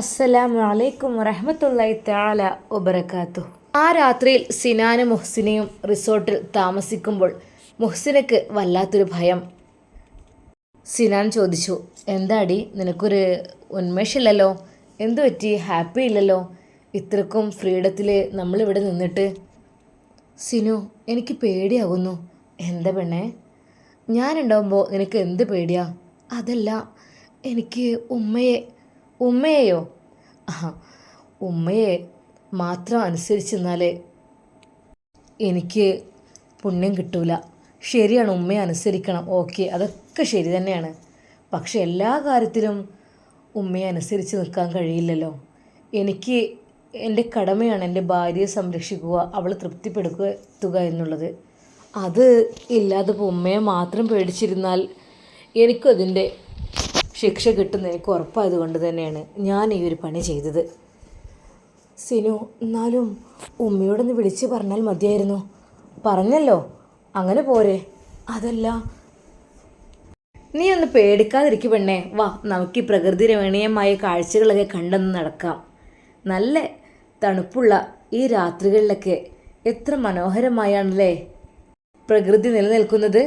അസ്സലാമു അലൈക്കും വറഹമത്തല്ലായി താല ഒബറക്കാത്തു ആ രാത്രിയിൽ സിനാനും മുഹ്സിനെയും റിസോർട്ടിൽ താമസിക്കുമ്പോൾ മുഹ്സിനക്ക് വല്ലാത്തൊരു ഭയം. സിനാൻ ചോദിച്ചു എന്താടി നിനക്കൊരു ഉന്മേഷമില്ലല്ലോ? എന്തു പറ്റി? ഹാപ്പി ഇല്ലല്ലോ? ഇത്രക്കും ഫ്രീഡത്തിൽ നമ്മളിവിടെ നിന്നിട്ട്? സിനു എനിക്ക് പേടിയാകുന്നു എന്താ പെണ്ണേ? ഞാനുണ്ടാവുമ്പോൾ നിനക്ക് എന്ത് പേടിയാ? അതല്ല എനിക്ക് ഉമ്മയെ ഉമ്മയെയോ? ഉമ്മയെ മാത്രം അനുസരിച്ച് നിന്നാലേ എനിക്ക് പുണ്യം കിട്ടൂല. ശരിയാണ് ഉമ്മയെ അനുസരിക്കണം. ഓക്കെ അതൊക്കെ ശരി തന്നെയാണ്. പക്ഷെ എല്ലാ കാര്യത്തിലും ഉമ്മയെ അനുസരിച്ച് നിൽക്കാൻ കഴിയില്ലല്ലോ. എനിക്ക് എന്റെ കടമയാണ് എന്റെ ഭാര്യയെ സംരക്ഷിക്കുക അവൾ തൃപ്തിപ്പെടുത്തുക എന്നുള്ളത്. അത് ഇല്ലാതെ ഉമ്മയെ മാത്രം പേടിച്ചിരുന്നാൽ എനിക്കും അതിന്റെ ശിക്ഷ കിട്ടുന്ന എനിക്ക് ഉറപ്പായതുകൊണ്ട് തന്നെയാണ് ഞാൻ ഈ ഒരു പണി ചെയ്തത്. സിനു എന്നാലും ഉമ്മയോടൊന്ന് വിളിച്ച് പറഞ്ഞാൽ മതിയായിരുന്നു. പറഞ്ഞല്ലോ അങ്ങനെ പോരെ. അതല്ല. നീ ഒന്ന് പേടിക്കാതിരിക്കും പെണ്ണേ. വാ നമുക്ക് ഈ പ്രകൃതി രമണീയമായ കാഴ്ചകളൊക്കെ കണ്ടെന്ന് നടക്കാം. നല്ല തണുപ്പുള്ള ഈ രാത്രികളിലൊക്കെ എത്ര മനോഹരമായാണല്ലേ? പ്രകൃതി നിലനിൽക്കുന്നത്?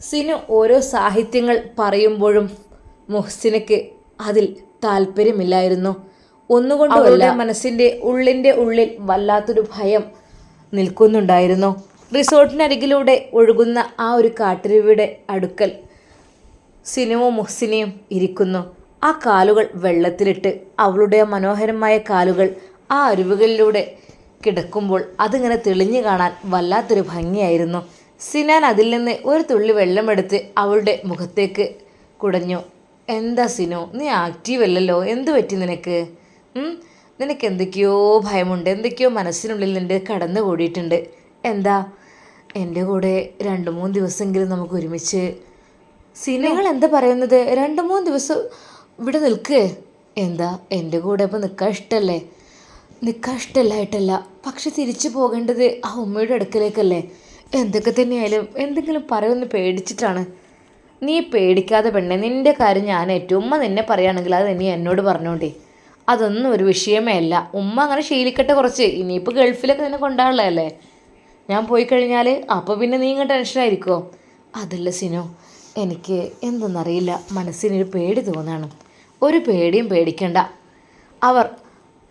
സിനു ഓരോ സാഹിത്യങ്ങൾ പറയുമ്പോഴും മുഹ്സിനക്ക് അതിൽ താല്പര്യമില്ലായിരുന്നു. ഒന്നുകൊണ്ട് അവളുടെ മനസ്സിന്റെ ഉള്ളിന്റെ ഉള്ളിൽ വല്ലാത്തൊരു ഭയം നിൽക്കുന്നുണ്ടായിരുന്നു. റിസോർട്ടിനരികിലൂടെ ഒഴുകുന്ന ആ ഒരു കാട്ടിരുവിയുടെ അടുക്കൽ സിനുവും മുഹ്സിനെയും ഇരിക്കുന്നു. ആ കാലുകൾ വെള്ളത്തിലിട്ട് അവളുടെ മനോഹരമായ കാലുകൾ ആ അരുവികളിലൂടെ കിടക്കുമ്പോൾ അതിങ്ങനെ തെളിഞ്ഞു കാണാൻ വല്ലാത്തൊരു ഭംഗിയായിരുന്നു. സിനാൻ അതിൽ നിന്ന് ഒരു തുള്ളി വെള്ളമെടുത്ത് അവളുടെ മുഖത്തേക്ക് കുടഞ്ഞു. എന്താ സിനു? നീ ആക്റ്റീവ് അല്ലല്ലോ. എന്ത് പറ്റി നിനക്ക്? നിനക്ക് എന്തൊക്കെയോ ഭയമുണ്ട്. എന്തൊക്കെയോ മനസ്സിനുള്ളിൽ നിന്റെ കടന്നു കൂടിയിട്ടുണ്ട്. എന്താ? എന്റെ കൂടെ രണ്ട് മൂന്ന് ദിവസമെങ്കിലും നമുക്ക് ഒരുമിച്ച്. സിനിമകൾ എന്താ പറയുന്നത്? രണ്ട് മൂന്ന് ദിവസം ഇവിടെ നിൽക്കേ. എന്താ? എന്റെ കൂടെ ഇപ്പോൾ നിൽക്കാൻ ഇഷ്ടമല്ലേ നിൽക്കാൻ ഇഷ്ടമല്ലായിട്ടല്ല. പക്ഷെ തിരിച്ചു പോകേണ്ടത് ആ ഉമ്മയുടെ അടുക്കലേക്കല്ലേ? എന്തൊക്കെ തന്നെയായാലും എന്തെങ്കിലും പറയുമെന്ന് പേടിച്ചിട്ടാണ്. നീ പേടിക്കാതെ പെണ്ണെ നിന്റെ കാര്യം ഞാൻ ഏറ്റവും ഉമ്മ നിന്നെ പറയുകയാണെങ്കിൽ അത് നീ എന്നോട് പറഞ്ഞോണ്ടേ. അതൊന്നും ഒരു വിഷയമേ അല്ല. ഉമ്മ അങ്ങനെ ശീലിക്കട്ടെ കുറച്ച്. ഇനിയിപ്പോൾ ഗൾഫിലൊക്കെ നിന്നെ കൊണ്ടാടുള്ളതല്ലേ ഞാൻ പോയി കഴിഞ്ഞാൽ അപ്പോൾ പിന്നെ നീ ഇങ്ങനെ ടെൻഷനായിരിക്കുമോ അതല്ല സിനോ എനിക്ക് എന്തെന്നറിയില്ല. മനസ്സിനൊരു പേടി തോന്നാണ്. ഒരു പേടിയും പേടിക്കണ്ട. അവർ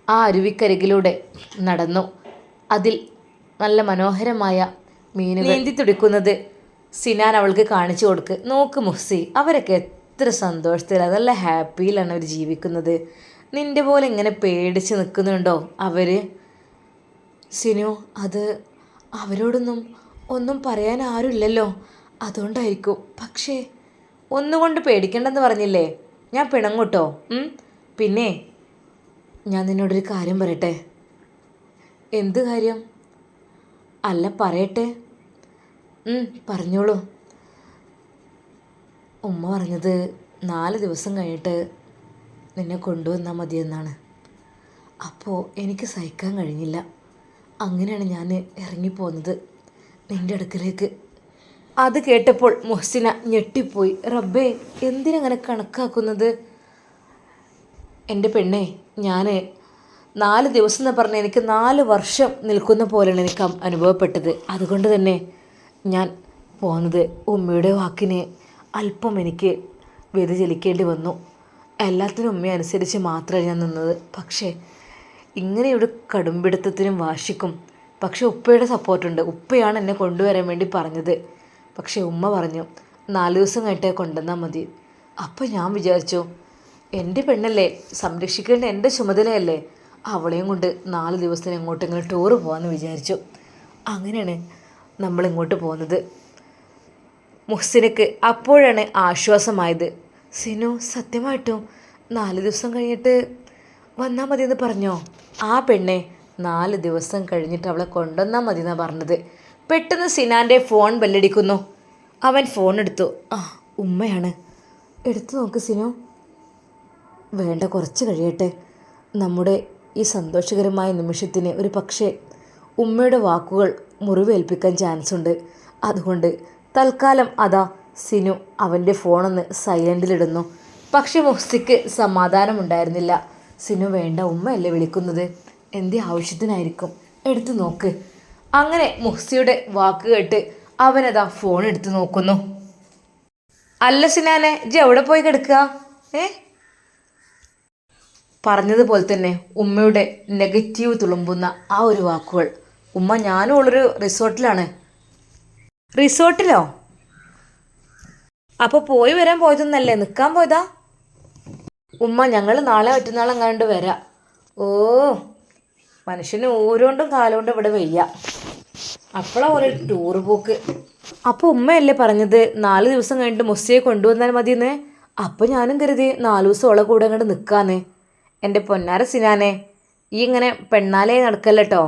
ആ അരുവിക്കരികിലൂടെ നടന്നു. അതിൽ നല്ല മനോഹരമായ മീനുകൾ നീന്തി തുടിക്കുന്നത് സിനാൻ അവൾക്ക് കാണിച്ചു കൊടുക്ക്. നോക്ക് മുഹ്സി അവരൊക്കെ എത്ര സന്തോഷത്തിലാണ് നല്ല ഹാപ്പിയിലാണ് അവർ ജീവിക്കുന്നത്. നിന്റെ പോലെ ഇങ്ങനെ പേടിച്ച് നിൽക്കുന്നുണ്ടോ അവർ സിനു അത് അവരോടൊന്നും ഒന്നും പറയാൻ ആരുമില്ലല്ലോ. അതുകൊണ്ടായിരിക്കും. പക്ഷേ ഒന്നുകൊണ്ട് പേടിക്കണ്ടെന്ന് പറഞ്ഞില്ലേ? ഞാൻ പിണങ്ങൂട്ടോ? പിന്നെ ഞാൻ നിന്നോടൊരു കാര്യം പറയട്ടെ? എന്ത് കാര്യം? അല്ല പറയട്ടെ. പറഞ്ഞോളൂ. ഉമ്മ പറഞ്ഞത് നാല് ദിവസം കഴിഞ്ഞിട്ട് നിന്നെ കൊണ്ടുവന്നാൽ മതിയെന്നാണ്. അപ്പോൾ എനിക്ക് സഹിക്കാൻ കഴിഞ്ഞില്ല. അങ്ങനെയാണ് ഞാൻ ഇറങ്ങിപ്പോന്നത് നിന്റെ അടുക്കലേക്ക്. അത് കേട്ടപ്പോൾ മുഹ്സിന ഞെട്ടിപ്പോയി. റബ്ബേ എന്തിനങ്ങനെ കണക്കാക്കുന്നത്? എന്റെ പെണ്ണെ ഞാൻ നാല് ദിവസം എന്ന് പറഞ്ഞാൽ എനിക്ക് നാല് വർഷം നിൽക്കുന്ന പോലെയാണ് എനിക്ക് അനുഭവപ്പെട്ടത്. അതുകൊണ്ട് തന്നെ ഞാൻ പോകുന്നത് ഉമ്മയുടെ വാക്കിന് അല്പം എനിക്ക് വ്യതിചലിക്കേണ്ടി വന്നു. എല്ലാത്തിനും ഉമ്മയെ അനുസരിച്ച് മാത്രമേ ഞാൻ നിന്നത്. പക്ഷേ ഇങ്ങനെയൊരു കടുംപിടുത്തത്തിനും വാശിക്കും. പക്ഷേ ഉപ്പയുടെ സപ്പോർട്ടുണ്ട്. ഉപ്പയാണ് എന്നെ കൊണ്ടുവരാൻ വേണ്ടി പറഞ്ഞത്. പക്ഷേ ഉമ്മ പറഞ്ഞു നാല് ദിവസം കഴിഞ്ഞിട്ടേ കൊണ്ടുവന്നാൽ മതി. അപ്പോൾ ഞാൻ വിചാരിച്ചു എന്റെ പെണ്ണല്ലേ സംരക്ഷിക്കേണ്ട എന്റെ ചുമതലയല്ലേ? അവളെയും കൊണ്ട് നാല് ദിവസത്തിന് എങ്ങോട്ടെങ്കിലും ടൂറ് പോകാമെന്ന് വിചാരിച്ചു. അങ്ങനെയാണ് നമ്മൾ ഇങ്ങോട്ട് പോകുന്നത്. മുഹ്സിനക്ക് അപ്പോഴാണ് ആശ്വാസമായത്. സിനു സത്യമായിട്ടും നാല് ദിവസം കഴിഞ്ഞിട്ട് വന്നാൽ മതി എന്ന് പറഞ്ഞോ? ആ പെണ്ണെ നാല് ദിവസം കഴിഞ്ഞിട്ട് അവളെ കൊണ്ടുവന്നാൽ മതി എന്നാണ് പറഞ്ഞത്. പെട്ടെന്ന് സിനാന്റെ ഫോൺ ബെല്ലടിക്കുന്നു. അവൻ ഫോൺ എടുത്തു. ആ ഉമ്മയാണ്. എടുത്തു നോക്ക് സിനു. വേണ്ട കുറച്ച് കഴിയട്ടെ. നമ്മുടെ ഈ സന്തോഷകരമായ നിമിഷത്തിന് ഒരു പക്ഷേ ഉമ്മയുടെ വാക്കുകൾ മുറിവേൽപ്പിക്കാൻ ചാൻസ് ഉണ്ട് അതുകൊണ്ട് തൽക്കാലം അതാ സിനു അവന്റെ ഫോണൊന്ന് സൈലന്റിലിടുന്നു പക്ഷെ മുഹ്സിക്ക് സമാധാനമുണ്ടായിരുന്നില്ല. സിനു വേണ്ട ഉമ്മയല്ലേ വിളിക്കുന്നത്? എന്തേ ആവശ്യത്തിനായിരിക്കും? എടുത്തു നോക്ക്. അങ്ങനെ മുഹ്സിയുടെ വാക്ക് കേട്ട് അവനതാ ഫോൺ എടുത്തു നോക്കുന്നു. അല്ല സിനാനെ ജി എവിടെ പോയി കിടക്കുക? ഏ? പറഞ്ഞതുപോലെ തന്നെ ഉമ്മയുടെ നെഗറ്റീവ് തുളുമ്പുന്ന ആ ഒരു വാക്കുകൾ ഉമ്മ ഞാനും ഉള്ളൊരു റിസോർട്ടിലാണ്. റിസോർട്ടിലോ? അപ്പോൾ പോയി വരാൻ പോയതൊന്നല്ലേ? നിൽക്കാൻ പോയതാ? ഉമ്മ ഞങ്ങൾ നാളെ മറ്റന്നാൾ അങ്ങാണ്ട് വരാം. ഓ മനുഷ്യന് ഊരോണ്ടും കാലുകൊണ്ടും ഇവിടെ വയ്യ. അപ്പോഴാണ് ഒരു ടൂർ പോക്ക്. അപ്പോൾ ഉമ്മയല്ലേ പറഞ്ഞത് നാല് ദിവസം കഴിഞ്ഞിട്ട് മുസ്സയെ കൊണ്ടുവന്നാൽ മതിയെന്ന്? അപ്പോൾ ഞാനും കരുതി നാല് ദിവസം ഓളെ കൂടെ അങ്ങോട്ട് നിൽക്കാന്ന് എന്റെ പൊന്നാര സിനാനെ ഈ ഇങ്ങനെ പെണ്ണാലേ നടക്കല്ലോ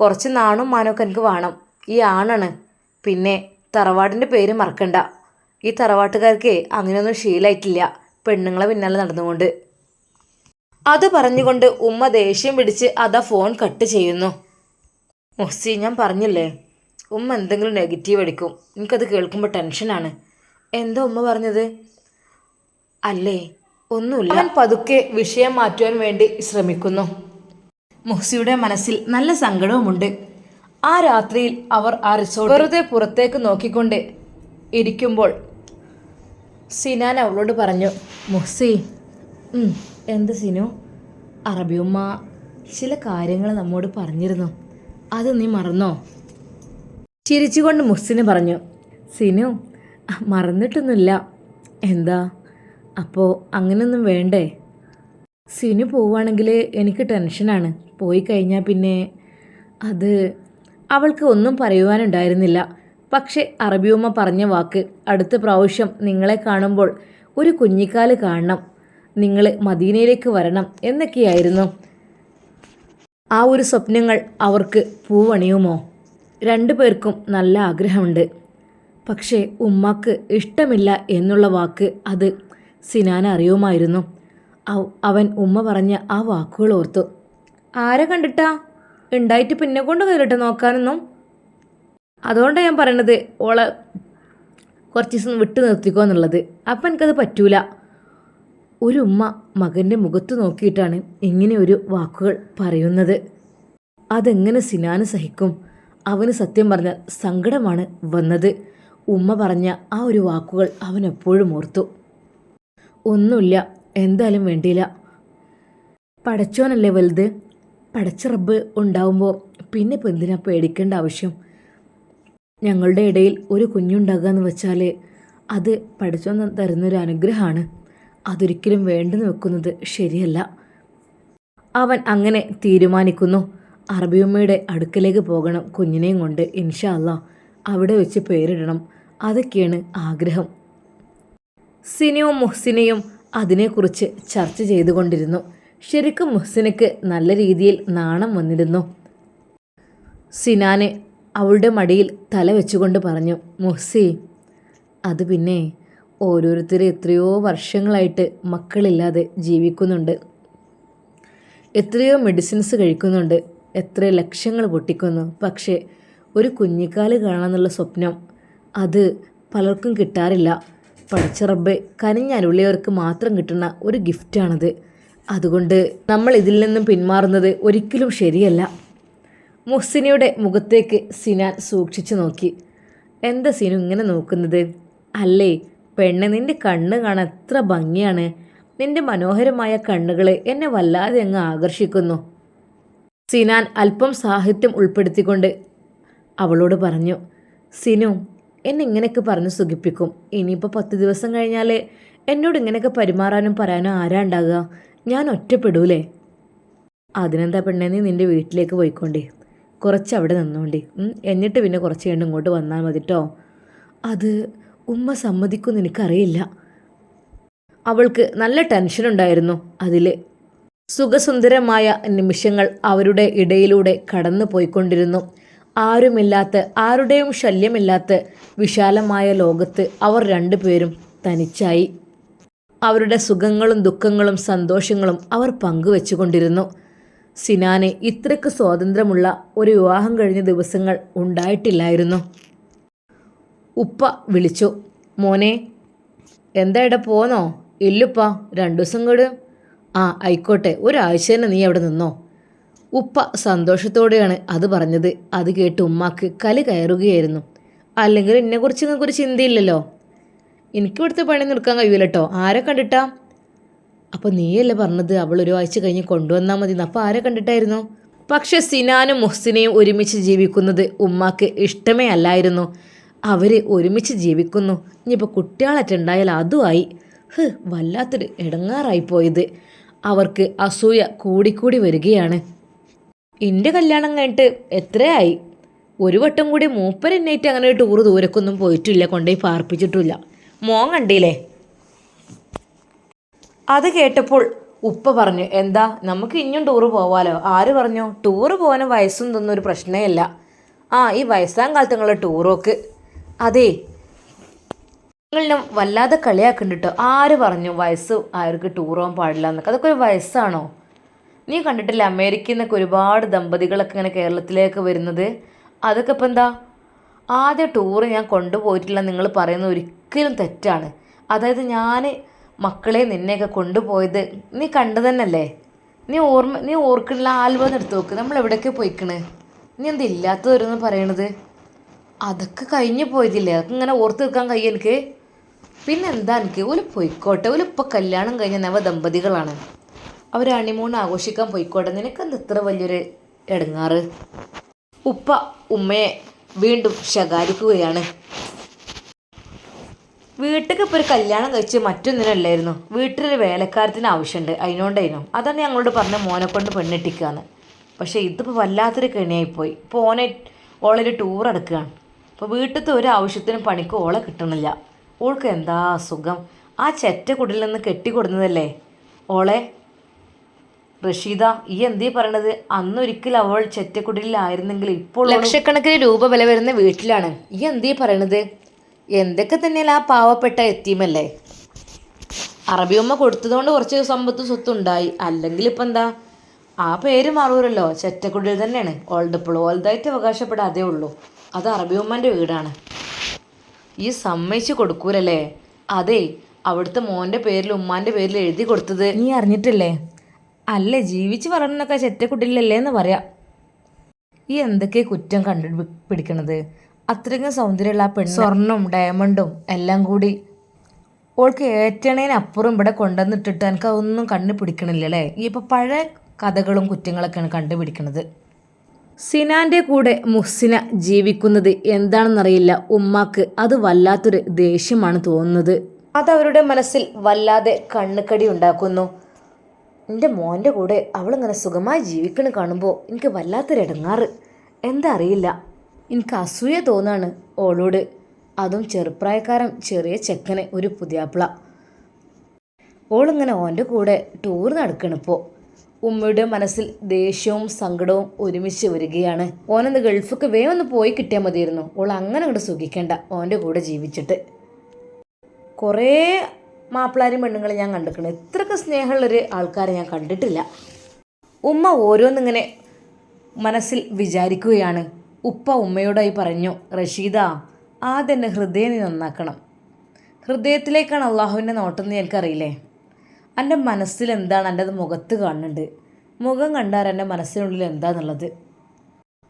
കുറച്ച് നാണും മാനൊക്കെ എനിക്ക് വേണം. ഈ ആണാണ്. പിന്നെ തറവാടിന്റെ പേര് മറക്കണ്ട. ഈ തറവാട്ടുകാർക്ക് അങ്ങനെയൊന്നും ശീലമായിട്ടില്ല പെണ്ണുങ്ങളെ പിന്നാലെ നടന്നുകൊണ്ട്. അത് പറഞ്ഞുകൊണ്ട് ഉമ്മ ദേഷ്യം പിടിച്ച് അതാ ഫോൺ കട്ട് ചെയ്യുന്നു. മുഹ്സി ഞാൻ പറഞ്ഞില്ലേ? ഉമ്മ എന്തെങ്കിലും നെഗറ്റീവ് അടിക്കും. എനിക്കത് കേൾക്കുമ്പോൾ ടെൻഷനാണ്. എന്താ ഉമ്മ പറഞ്ഞത്? അല്ലേ? ഒന്നുമില്ല. ഞാൻ പതുക്കെ വിഷയം മാറ്റുവാൻ വേണ്ടി ശ്രമിക്കുന്നു. മുഹ്സിയുടെ മനസ്സിൽ നല്ല സങ്കടവുമുണ്ട്. ആ രാത്രിയിൽ അവർ ആ റിസോർട്ട് വെറുതെ പുറത്തേക്ക് നോക്കിക്കൊണ്ട് ഇരിക്കുമ്പോൾ സിനാൻ അവളോട് പറഞ്ഞു മുഹ്സി എന്ത് സിനു? അറബിയുമ്മ ചില കാര്യങ്ങൾ നമ്മോട് പറഞ്ഞിരുന്നു. അത് നീ മറന്നോ? ചിരിച്ചുകൊണ്ട് മുഹ്സിന് പറഞ്ഞു സിനു മറന്നിട്ടൊന്നുമില്ല. എന്താ? അപ്പോൾ അങ്ങനെയൊന്നും വേണ്ടേ? സിനു പോവുകയാണെങ്കിൽ എനിക്ക് ടെൻഷനാണ്. പോയി കഴിഞ്ഞാൽ പിന്നെ അത് അവൾക്ക് ഒന്നും പറയുവാനുണ്ടായിരുന്നില്ല. പക്ഷേ അറബിയുമ്മ പറഞ്ഞ വാക്ക് അടുത്ത പ്രാവശ്യം നിങ്ങളെ കാണുമ്പോൾ ഒരു കുഞ്ഞിക്കാൽ കാണണം. നിങ്ങൾ മദീനയിലേക്ക് വരണം എന്നൊക്കെയായിരുന്നു. ആ ഒരു സ്വപ്നങ്ങൾ അവർക്ക് പൂവണിയുമോ? രണ്ടു പേർക്കും നല്ല ആഗ്രഹമുണ്ട്. പക്ഷേ ഉമ്മാക്ക് ഇഷ്ടമില്ല എന്നുള്ള വാക്ക് അത് സിനാൻ അറിയുമായിരുന്നു. അവൻ ഉമ്മ പറഞ്ഞ ആ വാക്കുകൾ ഓർത്തു. ആരെ കണ്ടിട്ടാ? ഉണ്ടായിട്ട് പിന്നെ കൊണ്ട് കയറിട്ട് നോക്കാനൊന്നും? അതുകൊണ്ടാണ് ഞാൻ പറയണത് ഓളെ കുറച്ച് ദിവസം വിട്ടു നിർത്തിക്കോ എന്നുള്ളത്. അപ്പം എനിക്കത് പറ്റൂല. ഒരു ഉമ്മ മകന്റെ മുഖത്ത് നോക്കിയിട്ടാണ് ഇങ്ങനെ ഒരു വാക്കുകൾ പറയുന്നത്. അതെങ്ങനെ സിനാന് സഹിക്കും? അവന് സത്യം പറഞ്ഞാൽ സങ്കടമാണ് വന്നത്. ഉമ്മ പറഞ്ഞ ആ ഒരു വാക്കുകൾ അവൻ എപ്പോഴും ഓർത്തു. ഒന്നുമില്ല എന്തായാലും വേണ്ടിയില്ല. പടച്ചോനല്ലേ വലുത്? പടച്ച റബ്ബ് ഉണ്ടാവുമ്പോൾ പിന്നെ ഇപ്പോൾ എന്തിനാ പേടിക്കേണ്ട ആവശ്യം? ഞങ്ങളുടെ ഇടയിൽ ഒരു കുഞ്ഞുണ്ടാകുക എന്ന് വെച്ചാൽ അത് പഠിച്ചു തരുന്നൊരു അനുഗ്രഹമാണ് അതൊരിക്കലും വേണ്ടെന്ന് വെക്കുന്നത് ശരിയല്ല. അവൻ അങ്ങനെ തീരുമാനിക്കുന്നു. അറബിയമ്മയുടെ അടുക്കലേക്ക് പോകണം കുഞ്ഞിനെയും കൊണ്ട് ഇൻഷാ അവിടെ വെച്ച് പേരിടണം. അതൊക്കെയാണ് ആഗ്രഹം. സിനിയും മുഹ്സിനെയും അതിനെക്കുറിച്ച് ചർച്ച ചെയ്തുകൊണ്ടിരുന്നു. ശരിക്കും മുഹ്സിനക്ക് നല്ല രീതിയിൽ നാണം വന്നിരുന്നു. സിനാന് അവളുടെ മടിയിൽ തല വെച്ചുകൊണ്ട് പറഞ്ഞു മുഹ്സി അത് പിന്നെ ഓരോരുത്തർ എത്രയോ വർഷങ്ങളായിട്ട് മക്കളില്ലാതെ ജീവിക്കുന്നുണ്ട്. എത്രയോ മെഡിസിൻസ് കഴിക്കുന്നുണ്ട്. എത്ര ലക്ഷങ്ങൾ പൊട്ടിക്കുന്നു. പക്ഷേ ഒരു കുഞ്ഞിക്കാൽ കാണാമെന്നുള്ള സ്വപ്നം അത് പലർക്കും കിട്ടാറില്ല. പഠിച്ച റബ്ബെ കനിഞ്ഞരുളിയവർക്ക് മാത്രം കിട്ടുന്ന ഒരു ഗിഫ്റ്റാണത്. അതുകൊണ്ട് നമ്മൾ ഇതിൽ നിന്നും പിന്മാറുന്നത് ഒരിക്കലും ശരിയല്ല. മുഹ്സിനിയുടെ മുഖത്തേക്ക് സിനാൻ സൂക്ഷിച്ചു നോക്കി. എന്താ സിനു ഇങ്ങനെ നോക്കുന്നത്? അല്ലേ പെണ്ണ് നിന്റെ കണ്ണ് കാണാൻ എത്ര ഭംഗിയാണ്. നിന്റെ മനോഹരമായ കണ്ണുകൾ എന്നെ വല്ലാതെ അങ്ങ് ആകർഷിക്കുന്നു. സിനാൻ അല്പം സാഹിത്യം ഉൾപ്പെടുത്തിക്കൊണ്ട് അവളോട് പറഞ്ഞു സിനു എന്നെ ഇങ്ങനെയൊക്കെ പറഞ്ഞ് സുഖിപ്പിക്കും. ഇനിയിപ്പോൾ പത്ത് ദിവസം കഴിഞ്ഞാൽ എന്നോട് ഇങ്ങനെയൊക്കെ പരിമാറാനും പറയാനും ആരാ ഉണ്ടാകുക ഞാൻ ഒറ്റപ്പെടൂലേ? അതിനെന്താ പെണ്ണേ നീ നിന്റെ വീട്ടിലേക്ക് പോയിക്കൊണ്ടേ. കുറച്ച് അവിടെ നിന്നോണ്ടി. എന്നിട്ട് പിന്നെ കുറച്ച് കഴിഞ്ഞ് ഇങ്ങോട്ട് വന്നാൽ മതി കേട്ടോ അത് ഉമ്മ സമ്മതിക്കുമെന്ന് എനിക്കറിയില്ല. അവൾക്ക് നല്ല ടെൻഷൻ ഉണ്ടായിരുന്നു അതിൽ സുഖസുന്ദരമായ നിമിഷങ്ങൾ അവരുടെ ഇടയിലൂടെ കടന്നു പോയിക്കൊണ്ടിരുന്നു. ആരുമില്ലാത്ത ആരുടെയും ശല്യമില്ലാത്ത വിശാലമായ ലോകത്ത് അവർ രണ്ടുപേരും തനിച്ചായി. അവരുടെ സുഖങ്ങളും ദുഃഖങ്ങളും സന്തോഷങ്ങളും അവർ പങ്കുവെച്ചുകൊണ്ടിരുന്നു. സിനാന് ഇത്രയ്ക്ക് സ്വാതന്ത്ര്യമുള്ള ഒരു വിവാഹം കഴിഞ്ഞ ദിവസങ്ങൾ ഉണ്ടായിട്ടില്ലായിരുന്നു. ഉപ്പ വിളിച്ചു മോനെ എന്താ ഇട പോന്നോ? ഇല്ലുപ്പ രണ്ടു ദിവസം കൂടെ. ആ ആയിക്കോട്ടെ ഒരാഴ്ച തന്നെ നീ അവിടെ നിന്നോ. ഉപ്പ സന്തോഷത്തോടെയാണ് അത് പറഞ്ഞത്. അത് കേട്ട് ഉമ്മാക്ക് കലി കയറുകയായിരുന്നു. അല്ലെങ്കിൽ എന്നെക്കുറിച്ച് നിങ്ങൾക്കൊരു ചിന്തയില്ലല്ലോ? എനിക്ക് ഇവിടുത്തെ പണി നിൽക്കാൻ കഴിയൂല കേട്ടോ ആരെ കണ്ടിട്ടാ? അപ്പോൾ നീയല്ലേ പറഞ്ഞത് അവൾ ഒരു ആഴ്ച കഴിഞ്ഞ് കൊണ്ടുവന്നാൽ മതി. അപ്പോൾ ആരെ കണ്ടിട്ടായിരുന്നു? പക്ഷെ സിനാനും മുഹ്സിനെയും ഒരുമിച്ച് ജീവിക്കുന്നത് ഉമ്മാക്ക് ഇഷ്ടമേ അല്ലായിരുന്നു. അവർ ഒരുമിച്ച് ജീവിക്കുന്നു. ഇനിയിപ്പോൾ കുട്ടികളറ്റുണ്ടായാൽ അതുമായി ഹ് വല്ലാത്തൊരു ഇടങ്ങാറായി പോയത്. അവർക്ക് അസൂയ കൂടിക്കൂടി വരികയാണ്. എന്റെ കല്യാണം കഴിഞ്ഞിട്ട് എത്രയായി? ഒരു വട്ടം കൂടി മൂപ്പരെന്നേറ്റ് അങ്ങനെ ഒരു ടൂറ് ദൂരക്കൊന്നും പോയിട്ടില്ല കൊണ്ടുപോയി പാർപ്പിച്ചിട്ടില്ല മോൻ കണ്ടില്ലേ? അത് കേട്ടപ്പോൾ ഉപ്പ പറഞ്ഞു എന്താ നമുക്ക് ഇനിയും ടൂറ് പോവാലോ? ആര് പറഞ്ഞു ടൂറ് പോകാൻ വയസ്സും ഇതൊന്നും ഒരു പ്രശ്നമല്ല ആ ഈ വയസ്സാം കാലത്ത് നിങ്ങളുടെ ടൂറോക്ക് അതെ നിങ്ങളിനും വല്ലാതെ കളിയാക്കുന്നുണ്ട് കേട്ടോ ആര് പറഞ്ഞു വയസ്സ് ആർക്ക് ടൂർ പോകാൻ പാടില്ല എന്നൊക്കെ. അതൊക്കെ ഒരു വയസ്സാണോ? നീ കണ്ടിട്ടില്ല അമേരിക്കയിൽ നിന്നൊക്കെ ഒരുപാട് ദമ്പതികളൊക്കെ ഇങ്ങനെ കേരളത്തിലേക്ക് വരുന്നത്? അതൊക്കെ ഇപ്പം എന്താ ആദ്യ ടൂറ് ഞാൻ കൊണ്ടുപോയിട്ടില്ല നിങ്ങൾ പറയുന്നത് ഒരിക്കലും തെറ്റാണ്. അതായത് ഞാൻ മക്കളെ നിന്നെയൊക്കെ കൊണ്ടുപോയത് നീ കണ്ടു തന്നെയല്ലേ? നീ ഓർമ്മ നീ ഓർക്കണില്ല ആൽബം എടുത്ത് നോക്ക് നമ്മൾ എവിടെയൊക്കെ പോയിക്കണ്? നീ എന്താ ഇല്ലാത്തവരെന്ന് പറയണത്? അതൊക്കെ കഴിഞ്ഞു പോയതില്ലേ? അതൊക്കെ ഇങ്ങനെ ഓർത്ത് നിൽക്കാൻ കഴിയും എനിക്ക്. പിന്നെ എന്താ എനിക്ക്? ഒരു പൊയ്ക്കോട്ടെ. ഒരു ഇപ്പം കല്യാണം കഴിഞ്ഞ നവ ദമ്പതികളാണ് അവർ അണിമൂൺ ആഘോഷിക്കാൻ പോയിക്കോട്ടെ. നിനക്കെന്ത് ഇത്ര വലിയൊരു എടങ്ങാറ്? ഉപ്പ ഉമ്മയെ വീണ്ടും ശകാരിക്കുകയാണ്. വീട്ടിലേക്ക് ഇപ്പോൾ ഒരു കല്യാണം കഴിച്ച് മറ്റൊന്നിനല്ലായിരുന്നു. വീട്ടിലൊരു വേലക്കാരത്തിന് ആവശ്യമുണ്ട്. അതിനോണ്ടായിരുന്നു അതാണ് ഞങ്ങളോട് പറഞ്ഞ മോനെ കൊണ്ട് പെണ്ണിട്ടിക്കുകയാണ് പക്ഷേ ഇതിപ്പോൾ വല്ലാത്തൊരു കെണിയായിപ്പോയി. ഇപ്പോൾ ഓനെ ഓളൊരു ടൂർ എടുക്കുകയാണ്. അപ്പോൾ വീട്ടിലത്തെ ഒരു ആവശ്യത്തിനും പണിക്ക് ഓളെ കിട്ടണില്ല. ഓൾക്ക് എന്താ അസുഖം ആ ചെറ്റ കുടിൽ നിന്ന് കെട്ടിക്കൊടുന്നതല്ലേ? ഓളെ റഷീദ ഈ എന്തേ പറയണത്? അന്നൊരിക്കൽ അവൾ ചെറ്റക്കുടിലായിരുന്നെങ്കിൽ ഇപ്പോൾ ലക്ഷക്കണക്കിന് രൂപ വില വരുന്ന വീട്ടിലാണ്. ഈ എന്തേ പറയണത്? എന്തൊക്കെ തന്നെയല്ല ആ പാവപ്പെട്ട എത്തിയുമല്ലേ അറബിയമ്മ കൊടുത്തതുകൊണ്ട് കുറച്ച് സമ്പത്ത് സ്വത്തുണ്ടായി അല്ലെങ്കിൽ ഇപ്പം എന്താ? ആ പേര് മാറൂരല്ലോ. ചെറ്റക്കുടിൽ തന്നെയാണ്. ഓൾഡ് ഇപ്പോൾ ഓൾഡായിട്ട് അവകാശപ്പെടാതേ ഉള്ളൂ. അത് അറബിയമ്മന്റെ വീടാണ്. ഈ സമ്മതിച്ച് കൊടുക്കൂലല്ലേ? അതെ അവിടുത്തെ മോന്റെ പേരിൽ ഉമ്മാന്റെ പേരിൽ എഴുതി കൊടുത്തത്. നീ അറിഞ്ഞിട്ടില്ലേ? അല്ലേ ജീവിച്ച് വളർന്നൊക്കെ ചെറ്റക്കുട്ടിലല്ലേ എന്ന് പറയാം. ഈ എന്തൊക്കെ കുറ്റം കണ്ടു പിടിക്കണത്? അത്രയ്ക്കും സൗന്ദര്യമുള്ള ആ പെണ്ണ്. സ്വർണവും ഡയമണ്ടും എല്ലാം കൂടി ഓൾക്ക് ഏറ്റണേനപ്പുറം ഇവിടെ കൊണ്ടുവന്നിട്ടിട്ട് എനിക്ക് അതൊന്നും കണ്ണു പിടിക്കണില്ല അല്ലേ? ഈ ഇപ്പം പഴയ കഥകളും കുറ്റങ്ങളൊക്കെയാണ് കണ്ടുപിടിക്കുന്നത് സിനാന്റെ കൂടെ മുഹ്സിന ജീവിക്കുന്നത് എന്താണെന്നറിയില്ല. ഉമ്മാക്ക് അത് വല്ലാത്തൊരു ദേഷ്യമാണ് തോന്നുന്നത്. അതവരുടെ മനസ്സിൽ വല്ലാതെ കണ്ണുകടി ഉണ്ടാക്കുന്നു. എന്റെ മോന്റെ കൂടെ അവളിങ്ങനെ സുഖമായി ജീവിക്കണ കാണുമ്പോൾ എനിക്ക് വല്ലാത്തൊരു ഇടങ്ങാറ് എന്താ അറിയില്ല. എനിക്ക് അസൂയ തോന്നാണ് ഓളോട്. അതും ചെറുപ്രായക്കാരൻ ചെറിയ ചെക്കന് ഒരു പുതിയാപ്പിള. ഓളിങ്ങനെ ഓന്റെ കൂടെ ടൂർ നടക്കണിപ്പോൾ ഉമ്മയുടെ മനസ്സിൽ ദേഷ്യവും സങ്കടവും ഒരുമിച്ച് വരികയാണ്. ഓനൊന്ന് ഗൾഫൊക്കെ വേഗം ഒന്ന് പോയി കിട്ടിയാൽ മതിയായിരുന്നു. ഓൾ അങ്ങനെ അങ്ങോട്ട് സുഖിക്കേണ്ട. ഓന്റെ കൂടെ ജീവിച്ചിട്ട്. കുറേ മാപ്പിളാരും പെണ്ണുങ്ങളെ ഞാൻ കണ്ടിട്ടുണ്ട്. ഇത്രയൊക്കെ സ്നേഹമുള്ളൊരു ആൾക്കാരെ ഞാൻ കണ്ടിട്ടില്ല. ഉമ്മ ഓരോന്നിങ്ങനെ മനസ്സിൽ വിചാരിക്കുകയാണ്. ഉപ്പ ഉമ്മയോടായി പറഞ്ഞു റഷീദ ആദ്യം ഹൃദയം നന്നാക്കണം. ഹൃദയത്തിലേക്കാണ് അള്ളാഹുവിന്റെ നോട്ടെന്ന് എനിക്കറിയില്ലേ? എന്റെ മനസ്സിൽ എന്താണ്? എന്റെ അത് മുഖത്ത് കാണുന്നുണ്ട്. മുഖം കണ്ടാൽ എന്റെ മനസ്സിനുള്ളിൽ എന്താണെന്നുള്ളത്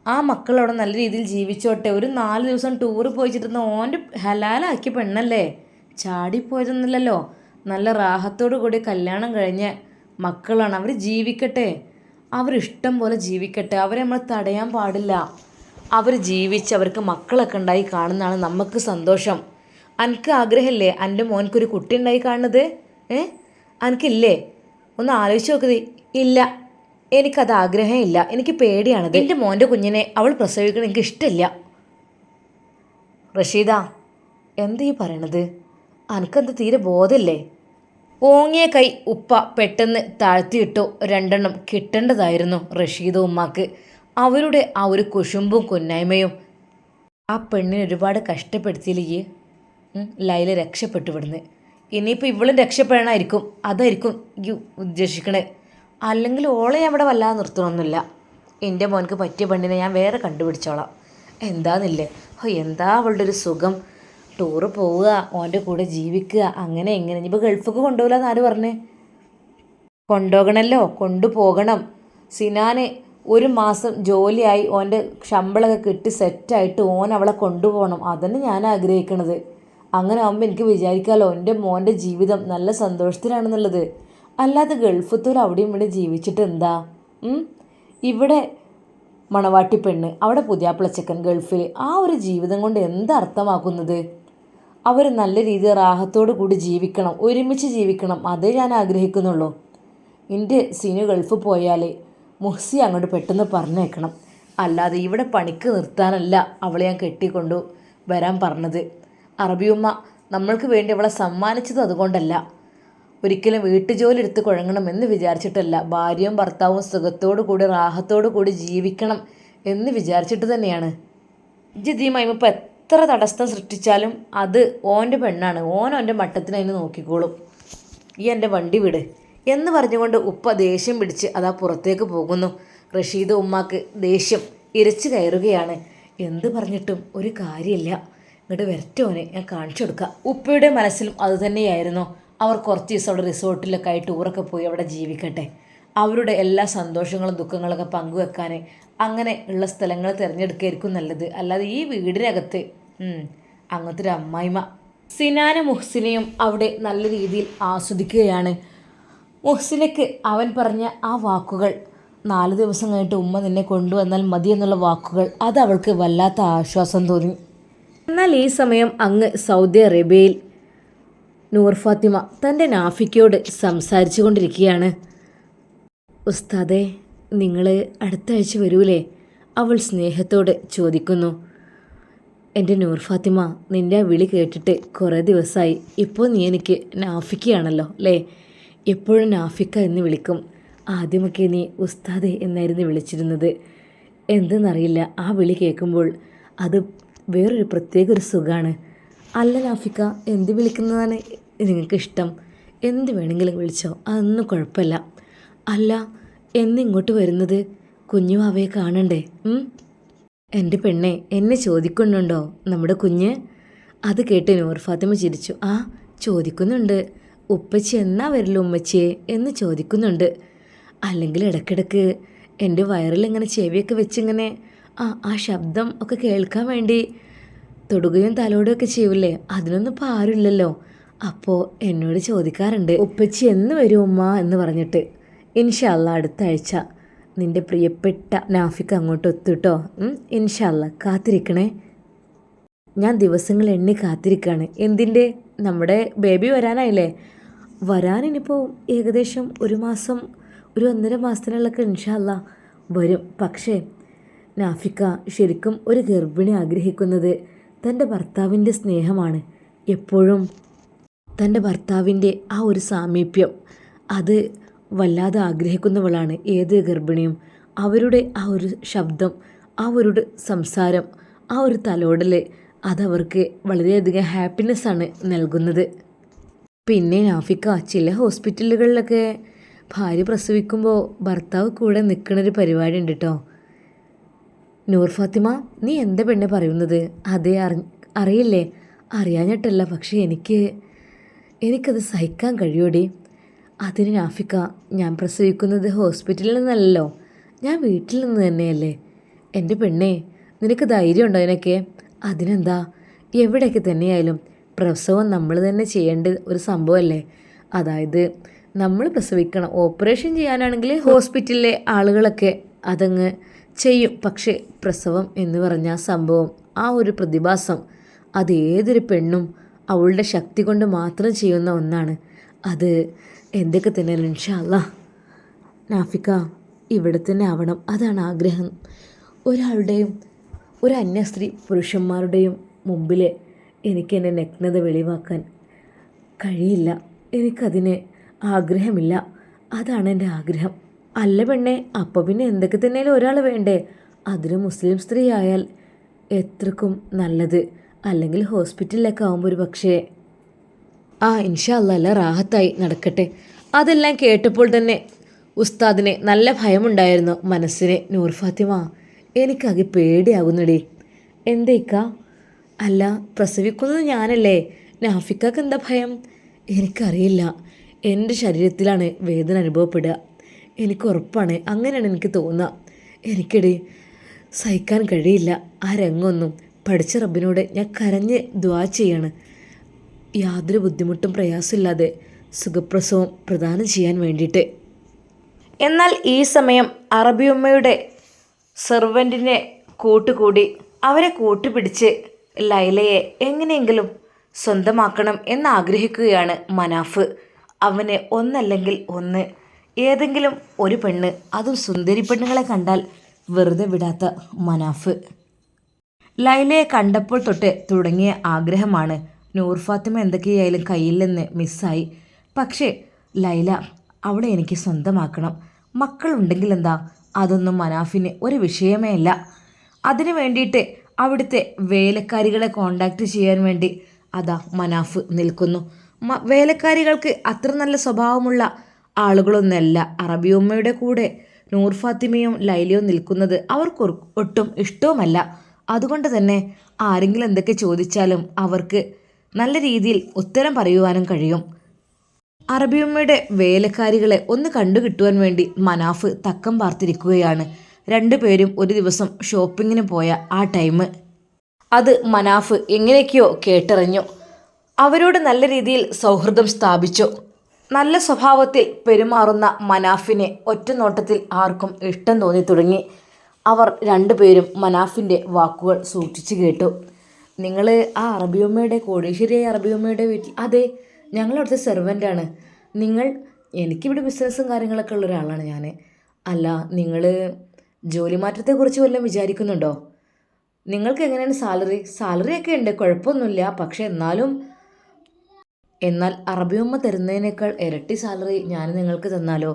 ആ മക്കളവിടെ നല്ല രീതിയിൽ ജീവിച്ചോട്ടെ. ഒരു നാല് ദിവസം ടൂറ് പോയിച്ചിരുന്ന ഓന്റെ ഹലാലാക്കിയ പെണ്ണല്ലേ? ചാടിപ്പോയതൊന്നുമില്ലല്ലോ. നല്ല റാഹത്തോടു കൂടി കല്യാണം കഴിഞ്ഞ് മക്കളാണ്. അവർ ജീവിക്കട്ടെ. അവരിഷ്ടം പോലെ ജീവിക്കട്ടെ. അവരെ നമ്മൾ തടയാൻ പാടില്ല. അവർ ജീവിച്ച് അവർക്ക് മക്കളൊക്കെ ഉണ്ടായി കാണുന്നതാണ് നമുക്ക് സന്തോഷം. എനിക്ക് ആഗ്രഹമില്ലേ? എന്റെ മോനക്കൊരു കുട്ടി ഉണ്ടായി കാണുന്നത്? ഏ? എനിക്കില്ലേ ഒന്ന് ആലോചിച്ച് നോക്കത് ഇല്ല. എനിക്കത് ആഗ്രഹമില്ല എനിക്ക് പേടിയാണത്. എന്റെ മോന്റെ കുഞ്ഞിനെ അവൾ പ്രസവിക്കണം. എനിക്ക് ഇഷ്ടമില്ല. റഷീദ എന്താ ഈ പറയണത്? അനക്കെന്ത് തീരെ ബോധമില്ലേ? ഓങ്ങിയ കൈ ഉപ്പ പെട്ടെന്ന് താഴ്ത്തിയിട്ടു രണ്ടെണ്ണം കിട്ടേണ്ടതായിരുന്നു റഷീദ ഉമ്മാക്ക്. അവരുടെ ആ ഒരു കുശുമ്പും കുന്നായ്മയും ആ പെണ്ണിനെ ഒരുപാട് കഷ്ടപ്പെടുത്തിയില്ലേ? ലൈല രക്ഷപ്പെട്ടു ഇവിടുന്ന്. ഇനിയിപ്പോൾ ഇവളും രക്ഷപ്പെടണമായിരിക്കും അതായിരിക്കും ഉദ്ദേശിക്കണേ. അല്ലെങ്കിൽ ഓളെ അവിടെ വല്ലാതെ നിർത്തണമൊന്നുമില്ല എന്റെ മോനക്ക് പറ്റിയ പെണ്ണിനെ ഞാൻ വേറെ കണ്ടുപിടിച്ചോളാം. എന്താന്നില്ലേ? ഓ എന്താ അവളുടെ ഒരു സുഖം? ടൂറ് പോവുക ഓന്റെ കൂടെ ജീവിക്കുക അങ്ങനെ എങ്ങനെ ഇനിയിപ്പോൾ ഗൾഫൊക്കെ കൊണ്ടുപോകില്ല എന്ന് ആര് പറഞ്ഞേ? കൊണ്ടുപോകണമല്ലോ കൊണ്ടുപോകണം. സിനാന് ഒരു മാസം ജോലിയായി ഓന്റെ ശമ്പളമൊക്കെ കിട്ടി സെറ്റായിട്ട് ഓൻ അവളെ കൊണ്ടുപോകണം. അതന്നെ ഞാൻ ആഗ്രഹിക്കണത്. അങ്ങനെ ആകുമ്പോൾ എനിക്ക് വിചാരിക്കാമല്ലോ എന്റെ മോന്റെ ജീവിതം നല്ല സന്തോഷത്തിലാണെന്നുള്ളത്. അല്ലാതെ ഗൾഫത്തൂർ അവിടെയും ഇവിടെ ജീവിച്ചിട്ട് എന്താ? ഇവിടെ മണവാട്ടി പെണ്ണ് അവിടെ പുതിയാപ്പിളച്ചക്കൻ ഗൾഫിൽ ആ ഒരു ജീവിതം കൊണ്ട് എന്താ അർത്ഥമാക്കുന്നത്? അവർ നല്ല രീതിയിൽ റാഹത്തോടു കൂടി ജീവിക്കണം ഒരുമിച്ച് ജീവിക്കണം അതേ ഞാൻ ആഗ്രഹിക്കുന്നുള്ളൂ. എന്റെ സിനു ഗൾഫ് പോയാൽ മുഹ്സി അങ്ങോട്ട് പെട്ടെന്ന് പറഞ്ഞേക്കണം. അല്ലാതെ ഇവിടെ പണിക്ക് നിർത്താനല്ല അവളെ ഞാൻ കെട്ടിക്കൊണ്ടു വരാൻ പറഞ്ഞത്. അറബിയുമ്മ നമ്മൾക്ക് വേണ്ടി അവളെ സമ്മാനിച്ചത് അതുകൊണ്ടല്ല. ഒരിക്കലും വീട്ടുജോലി എടുത്ത് കുഴങ്ങണമെന്ന് വിചാരിച്ചിട്ടല്ല. ഭാര്യയും ഭർത്താവും സുഖത്തോടു കൂടി റാഹത്തോടു കൂടി ജീവിക്കണം എന്ന് വിചാരിച്ചിട്ട് തന്നെയാണ്. ജിദ്ദീമായും ഇപ്പോൾ എത്ര തടസ്സം സൃഷ്ടിച്ചാലും അത് ഓന്റെ പെണ്ണാണ്. ഓൻ ഓന്റെ മട്ടത്തിന് അതിന് നോക്കിക്കോളും. ഈ എന്റെ വണ്ടി വിട്. എന്ന് പറഞ്ഞുകൊണ്ട് ഉപ്പ ദേഷ്യം പിടിച്ച് അതാ പുറത്തേക്ക് പോകുന്നു. റഷീദ് ഉമ്മാക്ക് ദേഷ്യം ഇരച്ചു കയറുകയാണ്. എന്ത് പറഞ്ഞിട്ടും ഒരു കാര്യമില്ല. ഇങ്ങോട്ട് വരട്ടോനെ ഞാൻ കാണിച്ചു കൊടുക്കാം. ഉപ്പയുടെ മനസ്സിലും അതുതന്നെയായിരുന്നു അവർ കുറച്ച് ദിവസം അവിടെ റിസോർട്ടിലൊക്കെ ആയിട്ട് ടൂറൊക്കെ പോയി അവിടെ ജീവിക്കട്ടെ. അവരുടെ എല്ലാ സന്തോഷങ്ങളും ദുഃഖങ്ങളൊക്കെ പങ്കുവെക്കാൻ അങ്ങനെ ഉള്ള സ്ഥലങ്ങൾ തിരഞ്ഞെടുക്കുകയായിരിക്കും നല്ലത്. അല്ലാതെ ഈ വീടിനകത്ത് അങ്ങനത്തെ ഒരു അമ്മായിമ സിനാനും മുഹ്സിനെയും അവിടെ നല്ല രീതിയിൽ ആസ്വദിക്കുകയാണ്. മുഹ്സിനക്ക് അവൻ പറഞ്ഞ ആ വാക്കുകൾ നാല് ദിവസം കഴിഞ്ഞിട്ട് ഉമ്മ നിന്നെ കൊണ്ടുവന്നാൽ മതി എന്നുള്ള വാക്കുകൾ അത് അവൾക്ക് വല്ലാത്ത ആശ്വാസം തോന്നി. എന്നാൽ ഈ സമയം അങ്ങ് സൗദി അറേബ്യയിൽ നൂർ ഫാത്തിമ തന്റെ നാഫിക്കയോട് സംസാരിച്ചു കൊണ്ടിരിക്കുകയാണ്. ഉസ്താദെ നിങ്ങൾ അടുത്ത ആഴ്ച വരൂലേ? അവൾ സ്നേഹത്തോടെ ചോദിക്കുന്നു. എന്റെ നൂർ ഫാത്തിമ നിന്റെ ആ വിളി കേട്ടിട്ട് കുറേ ദിവസമായി ഇപ്പോൾ നീ എനിക്ക് നാഫിക്കയാണല്ലോ അല്ലേ എപ്പോഴും നാഫിക്ക എന്ന് വിളിക്കും. ആദ്യമൊക്കെ നീ ഉസ്താദെ എന്നായിരുന്നു വിളിച്ചിരുന്നത്. എന്തെന്നറിയില്ല ആ വിളി കേൾക്കുമ്പോൾ അത് വേറൊരു പ്രത്യേക ഒരു സുഖമാണ് അല്ല നാഫിക്ക എന്ത് വിളിക്കുന്നതാണ് നിങ്ങൾക്ക് ഇഷ്ടം? എന്ത് വേണമെങ്കിലും വിളിച്ചോ അതൊന്നും കുഴപ്പമില്ല. അല്ല എന്നിങ്ങോട്ട് വരുന്നത്? കുഞ്ഞുവാവയെ കാണണ്ടേ? എന്റെ പെണ്ണെ എന്നെ ചോദിക്കുന്നുണ്ടോ? നമ്മുടെ കുഞ്ഞ്? അത് കേട്ട് നൂർ ഫാത്തിമ ചിരിച്ചു. ആ ചോദിക്കുന്നുണ്ട്. ഉപ്പച്ചി എന്നാ വരില്ല ഉമ്മച്ചിയെ എന്ന് ചോദിക്കുന്നുണ്ട്. അല്ലെങ്കിൽ ഇടയ്ക്കിടയ്ക്ക് എന്റെ വയറിൽ ഇങ്ങനെ ചെവിയൊക്കെ വെച്ചിങ്ങനെ ആ ആ ശബ്ദം ഒക്കെ കേൾക്കാൻ വേണ്ടി തൊടുകയും തലോടുകയും ഒക്കെ ചെയ്യൂലേ അതിനൊന്നും ഇപ്പോൾ ആരുമില്ലല്ലോ. അപ്പോൾ എന്നോട് ചോദിക്കാറുണ്ട് ഉപ്പച്ചി എന്ന് വരും ഉമ്മ എന്ന് പറഞ്ഞിട്ട്. ഇൻഷല്ല അടുത്ത ആഴ്ച. നിന്റെ പ്രിയപ്പെട്ട നാഫിക്ക് അങ്ങോട്ട് ഒത്തുട്ടോ ഇൻഷല്ല കാത്തിരിക്കണേ. ഞാൻ ദിവസങ്ങൾ എണ്ണി കാത്തിരിക്കുകയാണ് എന്തിന്റെ? നമ്മുടെ ബേബി വരാനായില്ലേ? വരാനിനിപ്പോൾ ഏകദേശം ഒരു മാസം ഒരു ഒന്നര മാസത്തിനുള്ളൊക്കെ ഇൻഷല്ല വരും. പക്ഷേ നാഫിക്ക ശരിക്കും ഒരു ഗർഭിണി ആഗ്രഹിക്കുന്നത് തന്റെ ഭർത്താവിന്റെ സ്നേഹമാണ്. എപ്പോഴും തന്റെ ഭർത്താവിന്റെ ആ ഒരു സാമീപ്യം അത് വല്ലാതെ ആഗ്രഹിക്കുന്നവളാണ് ഏത് ഗർഭിണിയും. അവരുടെ ആ ഒരു ശബ്ദം ആ ഒരു സംസാരം ആ ഒരു തലോടൽ അതവർക്ക് വളരെയധികം ഹാപ്പിനെസ്സാണ് നൽകുന്നത്. പിന്നെ നാഫിക്ക ചില ഹോസ്പിറ്റലുകളിലൊക്കെ ഭാര്യ പ്രസവിക്കുമ്പോൾ ഭർത്താവ് കൂടെ നിൽക്കണൊരു പരിപാടി ഉണ്ട് കേട്ടോ നൂർ ഫാത്തിമ നീ എന്താ പെണ്ണെ പറയുന്നത്? അതേ അറി അറിയില്ലേ? അറിയാഞ്ഞിട്ടല്ല പക്ഷേ എനിക്ക് എനിക്കത് സഹിക്കാൻ കഴിയൂടി. അതിന് നാഫിക്ക ഞാൻ പ്രസവിക്കുന്നത് ഹോസ്പിറ്റലിൽ നിന്നല്ലല്ലോ. ഞാൻ വീട്ടിൽ നിന്ന് തന്നെയല്ലേ. എന്റെ പെണ്ണേ നിനക്ക് ധൈര്യം ഉണ്ടോ അതിനൊക്കെ അതിനെന്താ? എവിടെയൊക്കെ തന്നെയായാലും പ്രസവം നമ്മൾ തന്നെ ചെയ്യേണ്ട ഒരു സംഭവമല്ലേ? അതായത് നമ്മൾ പ്രസവിക്കണം. ഓപ്പറേഷൻ ചെയ്യാനാണെങ്കിൽ ഹോസ്പിറ്റലിലെ ആളുകളൊക്കെ അതങ്ങ് ചെയ്യും. പക്ഷേ പ്രസവം എന്ന് പറഞ്ഞ സംഭവം ആ ഒരു പ്രതിഭാസം അത് ഏതൊരു പെണ്ണും അവളുടെ ശക്തി കൊണ്ട് മാത്രം ചെയ്യുന്ന ഒന്നാണ്. അത് എന്തൊക്കെ തന്നെ ഇൻഷാല്ല നാഫിക്ക ഇവിടെ തന്നെ ആവണം. അതാണ് ആഗ്രഹം. ഒരാളുടെയും ഒരു അന്യസ്ത്രീ പുരുഷന്മാരുടെയും മുമ്പിൽ എനിക്ക് എന്റെ നഗ്നത വെളിവാക്കാൻ കഴിയില്ല. എനിക്കതിന് ആഗ്രഹമില്ല. അതാണ് എന്റെ ആഗ്രഹം. അല്ല പെണ്ണെ അപ്പോൾ പിന്നെ എന്തൊക്കെ തന്നെയാലും ഒരാൾ വേണ്ടേ? അതിന് മുസ്ലിം സ്ത്രീ ആയാൽ എത്രക്കും നല്ലത്. അല്ലെങ്കിൽ ഹോസ്പിറ്റലിലൊക്കെ ആകുമ്പോൾ ഒരു പക്ഷേ ആ ഇൻഷല്ല എല്ലാം റാഹത്തായി നടക്കട്ടെ. അതെല്ലാം കേട്ടപ്പോൾ തന്നെ ഉസ്താദിന് നല്ല ഭയമുണ്ടായിരുന്നു മനസ്സിന്. നൂർ ഫാത്തിമ എനിക്കാകെ പേടിയാകുന്നടി. എന്തേക്ക അല്ല പ്രസവിക്കുന്നത് ഞാനല്ലേ? നാഫിക്കാക്ക് എന്താ ഭയം? എനിക്കറിയില്ല. എന്റെ ശരീരത്തിലാണ് വേദന അനുഭവപ്പെടുക. എനിക്ക് ഉറപ്പാണ്. അങ്ങനെയാണ് എനിക്ക് തോന്നുക. എനിക്കിടെ സഹിക്കാൻ കഴിയില്ല. ആ രംഗമൊന്നും പഠിച്ച റബ്ബിനോട് ഞാൻ കരഞ്ഞ് ദ്വാ ചെയ്യാണ്. യാതൊരു ബുദ്ധിമുട്ടും പ്രയാസമില്ലാതെ സുഖപ്രസവം പ്രദാനം ചെയ്യാൻ വേണ്ടിയിട്ട്. എന്നാൽ ഈ സമയം അറബിയമ്മയുടെ സെർവന്റിനെ കൂട്ടുകൂടി അവരെ കൂട്ടുപിടിച്ച് ലൈലയെ എങ്ങനെയെങ്കിലും സ്വന്തമാക്കണം എന്നാഗ്രഹിക്കുകയാണ് മനാഫ്. അവന് ഒന്നല്ലെങ്കിൽ ഒന്ന്. ഏതെങ്കിലും ഒരു പെണ്ണ് അതും സുന്ദരി പെണ്ണുകളെ കണ്ടാൽ വെറുതെ വിടാത്ത മനാഫ്. ലൈലയെ കണ്ടപ്പോൾ തൊട്ട് തുടങ്ങിയ ആഗ്രഹമാണ് നൂർ ഫാത്തിമ എന്തൊക്കെയായാലും കയ്യിൽ നിന്ന് മിസ്സായി. പക്ഷേ ലൈല അവളെ എനിക്ക് സ്വന്തമാക്കണം. മക്കളുണ്ടെങ്കിൽ എന്താ? അതൊന്നും മനാഫിന് ഒരു വിഷയമേ അല്ല. അതിനു വേണ്ടിയിട്ട് അവിടുത്തെ വേലക്കാരികളെ കോണ്ടാക്ട് ചെയ്യാൻ വേണ്ടി അതാ മനാഫ് നിൽക്കുന്നു. വേലക്കാരികൾക്ക് അത്ര നല്ല സ്വഭാവമുള്ള ആളുകളൊന്നല്ല. അറബിയമ്മയുടെ കൂടെ നൂർ ഫാത്തിമയും ലൈലയും നിൽക്കുന്നത് അവർക്ക് ഒട്ടും ഇഷ്ടവുമല്ല. അതുകൊണ്ട് തന്നെ ആരെങ്കിലും എന്തൊക്കെ ചോദിച്ചാലും അവർക്ക് നല്ല രീതിയിൽ ഉത്തരം പറയുവാനും കഴിയും. അറബിയമ്മയുടെ വേലക്കാരികളെ ഒന്ന് കണ്ടു കിട്ടുവാൻ വേണ്ടി മനാഫ് തക്കം പാർത്തിരിക്കുകയാണ്. രണ്ടുപേരും ഒരു ദിവസം ഷോപ്പിങ്ങിന് പോയ ആ ടൈം അത് മനാഫ് എങ്ങനെയൊക്കെയോ കേട്ടറിഞ്ഞു. അവരോട് നല്ല രീതിയിൽ സൗഹൃദം സ്ഥാപിച്ചു. നല്ല സ്വഭാവത്തിൽ പെരുമാറുന്ന മനാഫിനെ ഒറ്റനോട്ടത്തിൽ ആർക്കും ഇഷ്ടം തോന്നി തുടങ്ങി അവർ രണ്ടുപേരും മനാഫിന്റെ വാക്കുകൾ സൂക്ഷിച്ചു കേട്ടു. നിങ്ങൾ ആ അറബിയമ്മയുടെ കോടീശ്വരി അറബിയമ്മയുടെ വീട്ടിൽ അതെ ഞങ്ങളവിടുത്തെ സെർവന്റാണ് നിങ്ങൾ എനിക്കിവിടെ ബിസിനസ്സും കാര്യങ്ങളൊക്കെ ഉള്ള ഒരാളാണ് ഞാൻ അല്ല നിങ്ങൾ ജോലി മാറ്റത്തെക്കുറിച്ച് വല്ലതും വിചാരിക്കുന്നുണ്ടോ? നിങ്ങൾക്ക് എങ്ങനെയാണ് സാലറി സാലറി ഒക്കെ ഉണ്ട് കുഴപ്പമൊന്നുമില്ല. പക്ഷേ എന്നാലും എന്നാൽ അറബിയമ്മ തരുന്നതിനേക്കാൾ ഇരട്ടി സാലറി ഞാൻ നിങ്ങൾക്ക് തന്നാലോ?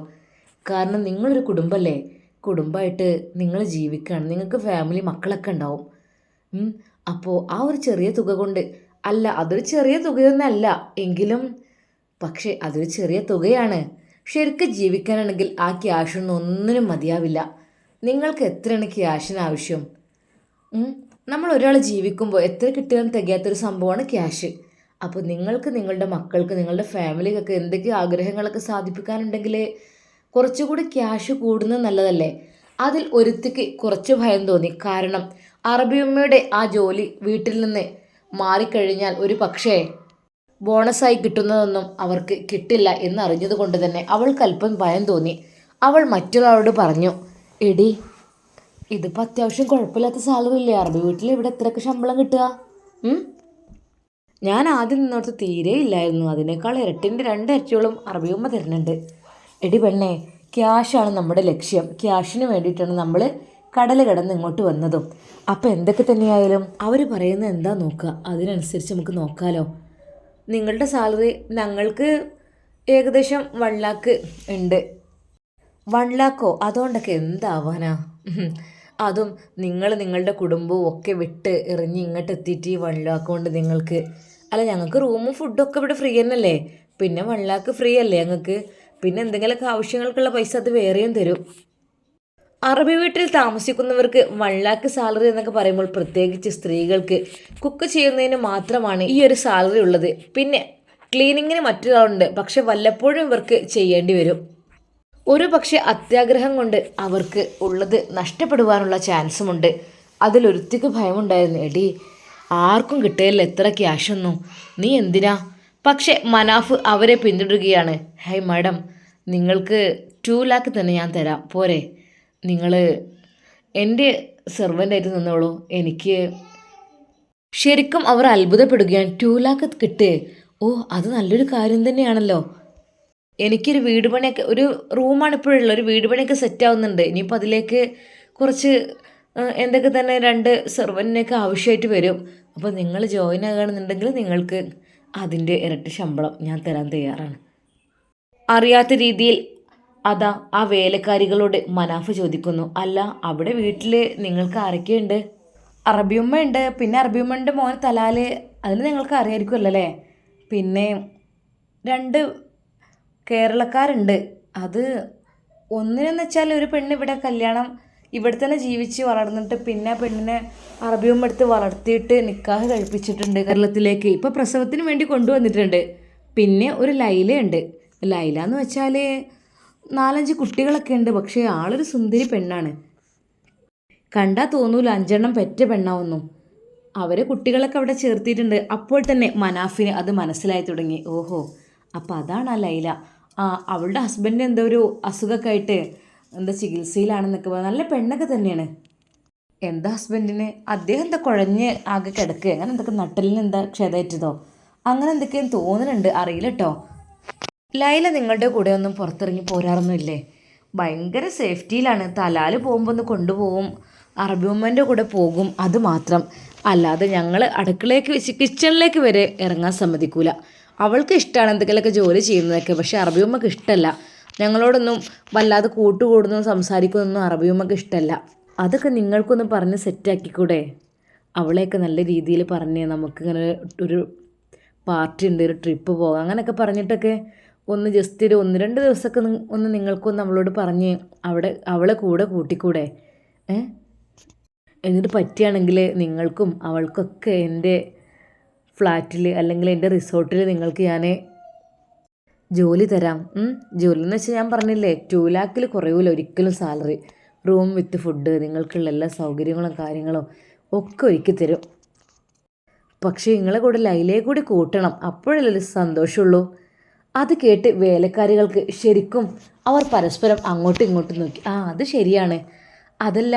കാരണം നിങ്ങളൊരു കുടുംബമല്ലേ കുടുംബമായിട്ട് നിങ്ങൾ ജീവിക്കുകയാണ് നിങ്ങൾക്ക് ഫാമിലി മക്കളൊക്കെ ഉണ്ടാവും. അപ്പോൾ ആ ഒരു ചെറിയ തുക കൊണ്ട് അല്ല അതൊരു ചെറിയ തുകയൊന്നല്ല എങ്കിലും പക്ഷേ അതൊരു ചെറിയ തുകയാണ്. ശരിക്കും ജീവിക്കാനാണെങ്കിൽ ആ ക്യാഷൊന്നും ഒന്നിനും മതിയാവില്ല. നിങ്ങൾക്ക് എത്രയാണ് ക്യാഷിന് ആവശ്യം? നമ്മൾ ഒരാൾ ജീവിക്കുമ്പോൾ എത്ര കിട്ടിയാലും തികയാത്തൊരു സംഭവമാണ് ക്യാഷ്. അപ്പോൾ നിങ്ങൾക്ക് നിങ്ങളുടെ മക്കൾക്ക് നിങ്ങളുടെ ഫാമിലിക്കൊക്കെ എന്തൊക്കെ ആഗ്രഹങ്ങളൊക്കെ സാധിപ്പിക്കാനുണ്ടെങ്കിൽ കുറച്ചുകൂടി ക്യാഷ് കൂടുന്നത് നല്ലതല്ലേ? അതിൽ ഒരുത്തിക്ക് കുറച്ച് ഭയം തോന്നി. കാരണം അറബിയമ്മയുടെ ആ ജോലി വീട്ടിൽ നിന്ന് മാറിക്കഴിഞ്ഞാൽ ഒരു പക്ഷേ ബോണസായി കിട്ടുന്നതൊന്നും അവർക്ക് കിട്ടില്ല എന്ന് കൊണ്ട് തന്നെ അവൾക്ക് അല്പം ഭയം തോന്നി. അവൾ മറ്റൊരാളോട് പറഞ്ഞു എടി ഇതിപ്പോൾ അത്യാവശ്യം കുഴപ്പമില്ലാത്ത സാലറി ഇല്ലേ? അറബി വീട്ടിൽ ഇവിടെ എത്രയൊക്കെ ശമ്പളം കിട്ടുക. ഞാൻ ആദ്യം നിന്നോടത്ത് തീരെ ഇല്ലായിരുന്നു. അതിനേക്കാൾ ഇരട്ടിന്റെ രണ്ട് ഇരട്ടിയോളം അറബിയമ്മ തരുന്നുണ്ട്. എടി പെണ്ണേ ക്യാഷാണ് നമ്മുടെ ലക്ഷ്യം. ക്യാഷിന് വേണ്ടിയിട്ടാണ് നമ്മൾ കടൽ കടന്ന് ഇങ്ങോട്ട് വന്നതും. അപ്പോൾ എന്തൊക്കെ തന്നെയായാലും അവർ പറയുന്നത് എന്താ നോക്കുക. അതിനനുസരിച്ച് നമുക്ക് നോക്കാമല്ലോ നിങ്ങളുടെ സാലറി ഞങ്ങൾക്ക് ഏകദേശം വൺ ലാക്ക് ഉണ്ട്. വൺ ലാക്കോ അതുകൊണ്ടൊക്കെ എന്താവാനാ? അതും നിങ്ങൾ നിങ്ങളുടെ കുടുംബവും ഒക്കെ വിട്ട് ഇറങ്ങി ഇങ്ങോട്ട് എത്തിയിട്ട് ഈ വൺ ലാക്ക് കൊണ്ട് നിങ്ങൾക്ക്. അല്ല ഞങ്ങൾക്ക് റൂമും ഫുഡും ഒക്കെ ഇവിടെ ഫ്രീ തന്നെയല്ലേ? പിന്നെ വൺ ലാക്ക് ഫ്രീ അല്ലേ ഞങ്ങൾക്ക്? പിന്നെ എന്തെങ്കിലുമൊക്കെ ആവശ്യങ്ങൾക്കുള്ള പൈസ അത് വേറെയും തരും. അറബി വീട്ടിൽ താമസിക്കുന്നവർക്ക് വൺ ലാക്ക് സാലറി എന്നൊക്കെ പറയുമ്പോൾ പ്രത്യേകിച്ച് സ്ത്രീകൾക്ക് കുക്ക് ചെയ്യുന്നതിന് മാത്രമാണ് ഈ ഒരു സാലറി ഉള്ളത്. പിന്നെ ക്ലീനിങ്ങിന് മറ്റൊരാളുണ്ട്. പക്ഷെ വല്ലപ്പോഴും ഇവർക്ക് ചെയ്യേണ്ടി വരും. ഒരു പക്ഷേ അത്യാഗ്രഹം കൊണ്ട് അവർക്ക് ഉള്ളത് നഷ്ടപ്പെടുവാനുള്ള ചാൻസുമുണ്ട് അതിലൊരുത്തിക്ക് ഭയമുണ്ടായിരുന്നു. എടി ആർക്കും കിട്ടിയില്ല എത്ര ക്യാഷൊന്നും നീ എന്തിനാ? പക്ഷെ മനാഫ് അവരെ പിന്തുടരുകയാണ്. ഹൈ മാഡം നിങ്ങൾക്ക് ടു ലാക്ക് തന്നെ ഞാൻ തരാം. പോരെ. നിങ്ങൾ എന്റെ സെർവന്റായിട്ട് നിന്നോളൂ. എനിക്ക് ശരിക്കും അവർ അത്ഭുതപ്പെടുകയാണ്. ടു ലാക്ക് കിട്ടേ. ഓ അത് നല്ലൊരു കാര്യം തന്നെയാണല്ലോ. എനിക്കൊരു വീട് പണിയൊക്കെ ഒരു റൂമാണ് ഇപ്പോഴുള്ളത്. ഒരു വീട് പണിയൊക്കെ സെറ്റ് ആവുന്നുണ്ട്. ഇനിയിപ്പോൾ അതിലേക്ക് കുറച്ച് എന്തൊക്കെ തന്നെ രണ്ട് സെർവന്റിനൊക്കെ ആവശ്യമായിട്ട് വരും. അപ്പോൾ നിങ്ങൾ ജോയിൻ ആകുകയാണെന്നുണ്ടെങ്കിൽ നിങ്ങൾക്ക് അതിന്റെ ഇരട്ടി ശമ്പളം ഞാൻ തരാൻ തയ്യാറാണ്. അറിയാത്ത രീതിയിൽ അതാ ആ വേലക്കാരികളോട് മനാഫ് ചോദിക്കുന്നു. അല്ല അവിടെ വീട്ടിൽ നിങ്ങൾക്ക് ആരൊക്കെയുണ്ട്? അറബിയമ്മ ഉണ്ട് പിന്നെ അറബിയമ്മന്റെ മോൻ തലാൽ. അതിന് നിങ്ങൾക്ക് അറിയായിരിക്കുമല്ലോ അല്ലേ പിന്നെ രണ്ട് കേരളക്കാരുണ്ട്. അത് ഒന്നിനെന്ന് വെച്ചാൽ ഒരു പെണ്ണ് ഇവിടെ കല്യാണം ഇവിടെ തന്നെ ജീവിച്ച് വളർന്നിട്ട് പിന്നെ പെണ്ണിനെ അറബിയമ്മ എടുത്ത് വളർത്തിയിട്ട് നിക്കാഹ് കഴിപ്പിച്ചിട്ടുണ്ട് കേരളത്തിലേക്ക്. ഇപ്പോൾ പ്രസവത്തിന് വേണ്ടി കൊണ്ടുവന്നിട്ടുണ്ട്. പിന്നെ ഒരു ലൈലയുണ്ട്. ലൈല എന്ന് വെച്ചാൽ നാലഞ്ച് കുട്ടികളൊക്കെ ഉണ്ട് പക്ഷേ ആളൊരു സുന്ദരി പെണ്ണാണ്. കണ്ടാൽ തോന്നൂല അഞ്ചെണ്ണം പെറ്റ പെണ്ണാവൊന്നും. അവരെ കുട്ടികളൊക്കെ അവിടെ ചേർത്തിയിട്ടുണ്ട്. അപ്പോൾ തന്നെ മനാഫിന് അത് മനസ്സിലായി തുടങ്ങി. ഓഹോ അപ്പോൾ അതാണ് ആ ലൈല. ആ അവളുടെ ഹസ്ബൻഡ് എന്തോ ഒരു അസുഖമൊക്കെ ആയിട്ട് എന്താ ചികിത്സയിലാണെന്നൊക്കെ പറഞ്ഞാൽ നല്ല പെണ്ണൊക്കെ തന്നെയാണ്. എന്താ ഹസ്ബൻഡിന് അദ്ദേഹം എന്താ കുഴഞ്ഞ് ആകെ കിടക്കുക അങ്ങനെ എന്തൊക്കെ നട്ടലിന് എന്താ ക്ഷതേറ്റതോ അങ്ങനെ എന്തൊക്കെയും തോന്നുന്നുണ്ട് അറിയില്ല കേട്ടോ ലൈല നിങ്ങളുടെ കൂടെ ഒന്നും പുറത്തിറങ്ങി പോരാറൊന്നുമില്ലേ? ഭയങ്കര സേഫ്റ്റിയിലാണ്. തലാൽ പോകുമ്പോൾ ഒന്ന് കൊണ്ടുപോകും അറബി ഉമ്മന്റെ കൂടെ പോകും അത് മാത്രം. അല്ലാതെ ഞങ്ങൾ അടുക്കളയ്ക്ക് വെച്ച് കിച്ചണിലേക്ക് വരെ ഇറങ്ങാൻ സമ്മതിക്കൂല. അവൾക്ക് ഇഷ്ടമാണ് എന്തെങ്കിലുമൊക്കെ ജോലി ചെയ്യുന്നതൊക്കെ പക്ഷേ അറബി ഉമ്മക്ക് ഇഷ്ടമല്ല ഞങ്ങളോടൊന്നും വല്ലാതെ കൂട്ടുകൂടുന്നു സംസാരിക്കുന്നൊന്നും അറബി ഉമ്മക്ക് ഇഷ്ടമല്ല അതൊക്കെ നിങ്ങൾക്കൊന്ന് പറഞ്ഞ് സെറ്റാക്കിക്കൂടെ? അവളെയൊക്കെ നല്ല രീതിയിൽ പറഞ്ഞ് നമുക്കിങ്ങനെ ഒരു പാർട്ടി ഉണ്ട് ഒരു ട്രിപ്പ് പോകാം അങ്ങനെയൊക്കെ പറഞ്ഞിട്ടൊക്കെ ഒന്ന് ജസ്റ്റ് ഒരു ഒന്ന് രണ്ട് ദിവസമൊക്കെ ഒന്ന് നിങ്ങൾക്കൊന്ന് അവളോട് പറഞ്ഞ് അവിടെ അവളെ കൂടെ കൂട്ടിക്കൂടെ. ഏ? എന്നിട്ട് പറ്റുകയാണെങ്കിൽ നിങ്ങൾക്കും അവൾക്കൊക്കെ എന്റെ ഫ്ലാറ്റിൽ അല്ലെങ്കിൽ എന്റെ റിസോർട്ടിൽ നിങ്ങൾക്ക് ഞാൻ ജോലി തരാം. ജോലി എന്ന് വെച്ചാൽ ഞാൻ പറഞ്ഞില്ലേ ടു ലാക്കിൽ കുറയൂല ഒരിക്കലും സാലറി. റൂം വിത്ത് ഫുഡ് നിങ്ങൾക്കുള്ള എല്ലാ സൗകര്യങ്ങളും കാര്യങ്ങളും ഒക്കെ ഒരുക്കി തരും. പക്ഷേ നിങ്ങളെ കൂടെ ലൈലയെ കൂടി കൂട്ടണം. അപ്പോഴല്ലേ സന്തോഷമുള്ളൂ. അത് കേട്ട് വേലക്കാരികൾക്ക് ശരിക്കും അവർ പരസ്പരം അങ്ങോട്ടും ഇങ്ങോട്ടും നോക്കി ആ അത് ശരിയാണ്. അതല്ല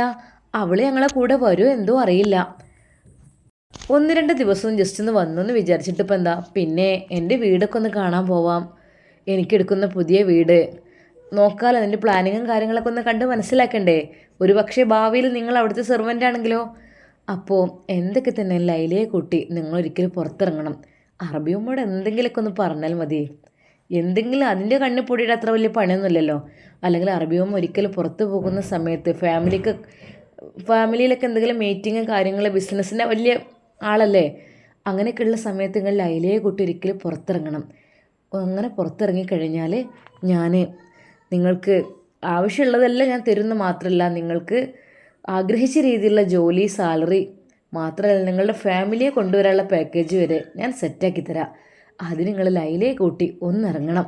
അവൾ ഞങ്ങളെ കൂടെ വരുമോ എന്തോ അറിയില്ല. ഒന്ന് രണ്ട് ദിവസം ജസ്റ്റ് ഒന്ന് വന്നു എന്ന് വിചാരിച്ചിട്ട് ഇപ്പം എന്താ പിന്നെ എന്റെ വീടൊക്കെ ഒന്ന് കാണാൻ പോവാം. എനിക്കെടുക്കുന്ന പുതിയ വീട്. നോക്കാലോ അതിന്റെ പ്ലാനിങ്ങും കാര്യങ്ങളൊക്കെ ഒന്ന് കണ്ട് മനസ്സിലാക്കണ്ടേ? ഒരു പക്ഷേ ഭാവിയിൽ നിങ്ങൾ അവിടുത്തെ സെർവന്റ് ആണെങ്കിലോ? അപ്പോൾ എന്തൊക്കെ തന്നെ ലൈലയെ കൂട്ടി നിങ്ങൾ ഒരിക്കലും പുറത്തിറങ്ങണം. അറബിയമ്മോട് എന്തെങ്കിലുമൊക്കെ ഒന്ന് പറഞ്ഞാൽ മതി. എന്തെങ്കിലും അതിന്റെ കണ്ണിൽ പൊടിയുടെ അത്ര വലിയ പണിയൊന്നുമില്ലല്ലോ. അല്ലെങ്കിൽ അറബിയമ്മ ഒരിക്കൽ പുറത്ത് പോകുന്ന സമയത്ത് ഫാമിലിക്ക് ഫാമിലിയിലൊക്കെ എന്തെങ്കിലും മീറ്റിങ്ങും കാര്യങ്ങൾ ബിസിനസ്സിന്റെ വലിയ ആളല്ലേ? അങ്ങനെയൊക്കെയുള്ള സമയത്ത് നിങ്ങൾ ലൈലയെ കൂട്ടി ഒരിക്കലും പുറത്തിറങ്ങണം. അങ്ങനെ പുറത്തിറങ്ങിക്കഴിഞ്ഞാൽ ഞാൻ നിങ്ങൾക്ക് ആവശ്യമുള്ളതെല്ലാം ഞാൻ തരുന്ന മാത്രമല്ല നിങ്ങൾക്ക് ആഗ്രഹിച്ച രീതിയിലുള്ള ജോലി സാലറി മാത്രമല്ല നിങ്ങളുടെ ഫാമിലിയെ കൊണ്ടുവരാനുള്ള പാക്കേജ് വരെ ഞാൻ സെറ്റാക്കി തരാം. അതിന് നിങ്ങൾ ലൈലയെ കൂട്ടി ഒന്നിറങ്ങണം.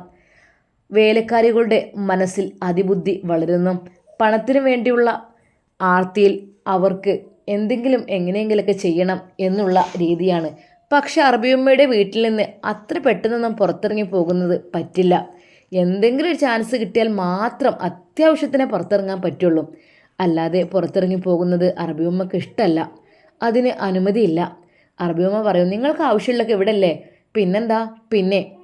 വേലക്കാരികളുടെ മനസ്സിൽ അതിബുദ്ധി വളരുന്നു. പണത്തിന് വേണ്ടിയുള്ള ആർത്തിയിൽ അവർക്ക് എന്തെങ്കിലും എങ്ങനെയെങ്കിലൊക്കെ ചെയ്യണം എന്നുള്ള രീതിയാണ്. പക്ഷെ അറബിയമ്മയുടെ വീട്ടിൽ നിന്ന് അത്ര പെട്ടെന്നൊന്നും പുറത്തിറങ്ങി പോകുന്നത് പറ്റില്ല. എന്തെങ്കിലും ഒരു ചാൻസ് കിട്ടിയാൽ മാത്രം അത്യാവശ്യത്തിനെ പുറത്തിറങ്ങാൻ പറ്റുള്ളൂ. അല്ലാതെ പുറത്തിറങ്ങി പോകുന്നത് അറബിയമ്മക്ക് ഇഷ്ടമല്ല. അതിന് അനുമതിയില്ല. അറബിയമ്മ പറയും നിങ്ങൾക്ക് ആവശ്യമുള്ളൊക്കെ ഇവിടെ അല്ലേ പിന്നെന്താ? പിന്നെ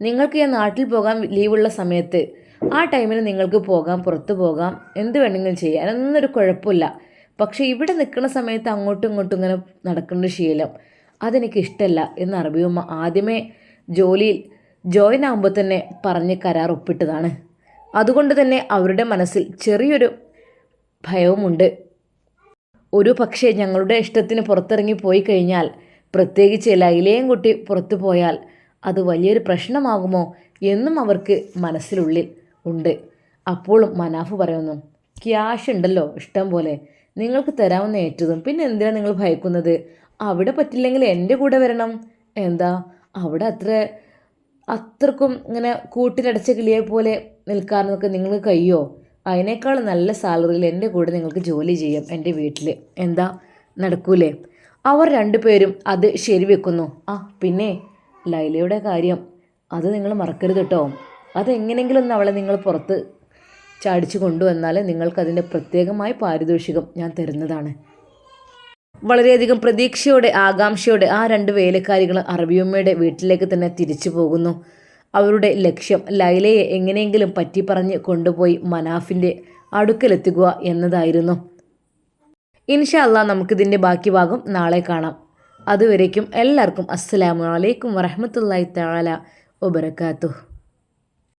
നിങ്ങൾക്ക് ഞാൻ നാട്ടിൽ പോകാൻ ലീവുള്ള സമയത്ത് ആ ടൈമിൽ നിങ്ങൾക്ക് പോകാം പുറത്തു പോകാം എന്ത് വേണമെങ്കിലും ചെയ്യാം. അതൊന്നൊരു കുഴപ്പമില്ല. പക്ഷേ ഇവിടെ നിൽക്കുന്ന സമയത്ത് അങ്ങോട്ടും ഇങ്ങോട്ടും ഇങ്ങനെ നടക്കുന്ന ശീലം അതെനിക്ക് ഇഷ്ടമല്ല എന്ന് അറബിയമ്മ ആദ്യമേ ജോലിയിൽ ജോയിൻ ആകുമ്പോൾ തന്നെ പറഞ്ഞ് കരാർ ഒപ്പിട്ടതാണ്. അതുകൊണ്ട് തന്നെ അവരുടെ മനസ്സിൽ ചെറിയൊരു ഭയവുമുണ്ട്. ഒരു പക്ഷേ ഞങ്ങളുടെ ഇഷ്ടത്തിന് പുറത്തിറങ്ങി പോയി കഴിഞ്ഞാൽ പ്രത്യേകിച്ച് ലൈലയും കുട്ടി പുറത്തു പോയാൽ അത് വലിയൊരു പ്രശ്നമാകുമോ എന്നും അവർക്ക് മനസ്സിലുള്ളിൽ ഉണ്ട്. അപ്പോഴും മനാഫ് പറയുന്നു ക്യാഷ് ഉണ്ടല്ലോ ഇഷ്ടം പോലെ. നിങ്ങൾക്ക് തരാവുന്ന ഏറ്റതും. പിന്നെ എന്തിനാണ് നിങ്ങൾ ഭയക്കുന്നത്? അവിടെ പറ്റില്ലെങ്കിൽ എന്റെ കൂടെ വരണം. എന്താ? അവിടെ അത്ര അത്രക്കും ഇങ്ങനെ കൂട്ടിലടച്ച കിളിയെ പോലെ നിൽക്കാനൊക്കെ നിങ്ങൾ കഴിയോ? അതിനേക്കാൾ നല്ല സാലറിയിൽ എന്റെ കൂടെ നിങ്ങൾക്ക് ജോലി ചെയ്യാം എന്റെ വീട്ടിൽ. എന്താ? നടക്കൂലേ? അവർ രണ്ടുപേരും അത് ശരിവെക്കുന്നു ആ പിന്നെ ലൈലയുടെ കാര്യം. അത് നിങ്ങൾ മറക്കരുത് കേട്ടോ. അതെങ്ങനെയെങ്കിലും ഒന്ന് അവളെ നിങ്ങൾ പുറത്ത് ചാടിച്ചു കൊണ്ടുവന്നാൽ നിങ്ങൾക്കതിന്റെ പ്രത്യേകമായ പാരിതോഷികം ഞാൻ തരുന്നതാണ്. വളരെയധികം പ്രതീക്ഷയോടെ ആകാംക്ഷയോടെ ആ രണ്ട് വേലക്കാരികൾ അറബിയമ്മയുടെ വീട്ടിലേക്ക് തന്നെ തിരിച്ചു പോകുന്നു. അവരുടെ ലക്ഷ്യം ലൈലയെ എങ്ങനെയെങ്കിലും പറ്റി പറഞ്ഞ് കൊണ്ടുപോയി മനാഫിന്റെ അടുക്കലെത്തുക എന്നതായിരുന്നു. ഇൻഷാ അല്ലാ നമുക്കിതിന്റെ ബാക്കി ഭാഗം നാളെ കാണാം. അതുവരേക്കും എല്ലാവർക്കും അസ്സലാമു അലൈക്കും വറഹമത്തല്ലായി തആല വബറകാതുഹു.